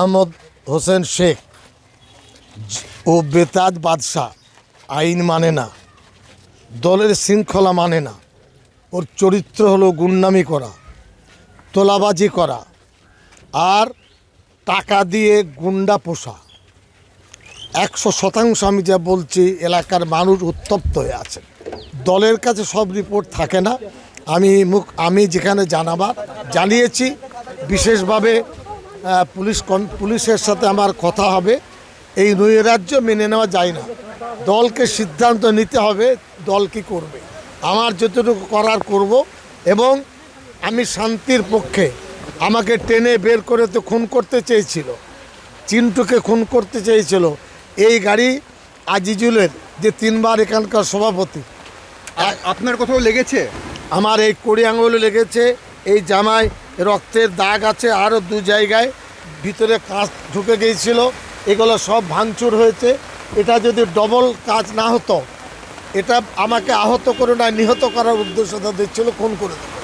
আহমদ হোসেন শেখ ও বেতাজ বাদশাহ আইন মানে না, দলের শৃঙ্খলা মানে না। ওর চরিত্র হলো গুন্ডামি করা, তোলাবাজি করা আর টাকা দিয়ে গুন্ডা পোষা। একশো শতাংশ আমি যা বলছি, এলাকার মানুষ উত্তপ্ত হয়ে আছে দলের কাছে সব রিপোর্ট থাকে না। আমি মুখ আমি যেখানে জানাবার জানিয়েছি, বিশেষভাবে পুলিশ পুলিশের সাথে আমার কথা হবে। এই নৈরাজ্য মেনে নেওয়া যায় না। দলকে সিদ্ধান্ত নিতে হবে দল কি করবে। আমার যতটুকু করার করব এবং আমি শান্তির পক্ষে আমাকে টেনে বের করে তো খুন করতে চেয়েছিল চিন্টুকে খুন করতে চেয়েছিল। এই গাড়ি আজিজুলের যে তিনবার এখানকার সভাপতি। আপনার কোথাও লেগেছে? আমার এই কড়ি আঙুলে লেগেছে এই জামায় রক্তের দাগ আছে আরও দু জায়গায়। ভিতরে কাঁচ ঢুকে গিয়েছিল, এগুলো সব ভাঙচুর হয়েছে। এটা যদি ডবল কাজ না হতো, এটা আমাকে আহত করে না, নিহত করার উদ্দেশ্য তাদের ছিল, খুন করে দেবে।